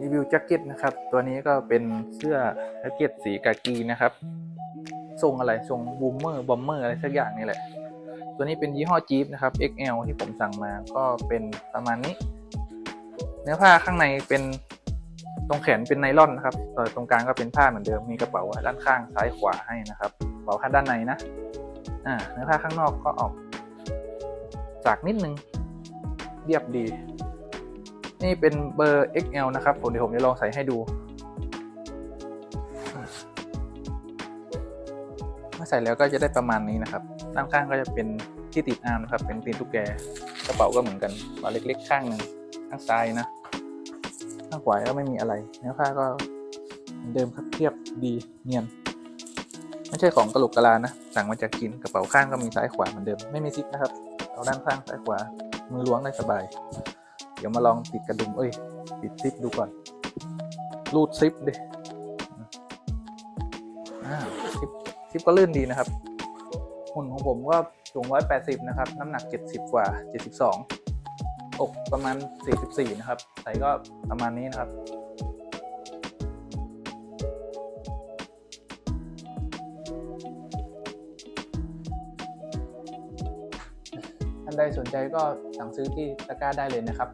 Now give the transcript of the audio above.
รีวิวแจ็คเก็ตนะครับ ตัวนี้ก็เป็นเสื้อแจ็คเก็ตสีกากีนะครับ ทรงอะไร ทรงบูมเมอร์บอมเมอร์อะไรสักอย่างนี่แหละ ตัวนี้เป็นยี่ห้อจี๊ปนะครับ XL ที่ผมสั่งมาก็เป็นประมาณนี้ เนื้อผ้าข้างในเป็นตรงแขนเป็นไนล่อนนะครับต่อตรงกลางก็เป็นผ้าเหมือนเดิม มีกระเป๋าด้านข้างซ้ายขวาให้นะครับกระเป๋าข้างด้านในนะ อ่า เนื้อผ้าข้างนอกก็ออกจากนิดนึง เรียบดี นี่เป็นเบอร์ XL นะครับผมเดี๋ยวผมจะลองใส่ให้ดูเมื่อใส่แล้วก็จะได้ประมาณนี้นะครับด้านข้างก็จะเป็นที่ติดอาร์มนะครับ เป็นตีนตุ๊กแกกระเป๋าก็เหมือนกันกระเป๋าเล็กๆข้างหนึ่งข้างซ้ายนะ ข้างขวาก็ไม่มีอะไรเนื้อผ้าก็เหมือนเดิมครับเรียบดีเนียนไม่ใช่ของกระโหลกกะลานะ สั่งมาจากจีนกระเป๋าข้างก็มีซ้ายขวาเหมือนเดิม ไม่มีซิปนะครับ เอาด้านข้างซ้ายขวา มือล้วงได้สบาย เดี๋ยวมาลองติดกระดุมเอ้ยปิดซิปดูก่อน รูดซิปดิซิปซิปก็ลื่นดีนะครับ หุ่นของผมก็สูง180นะครับ น้ำหนัก70กว่า72อกประมาณ44นะครับใส่ก็ประมาณนี้นะครับ นใดสนใจก็สั่งซื้อที่ตะกร้าได้เลยนะครับ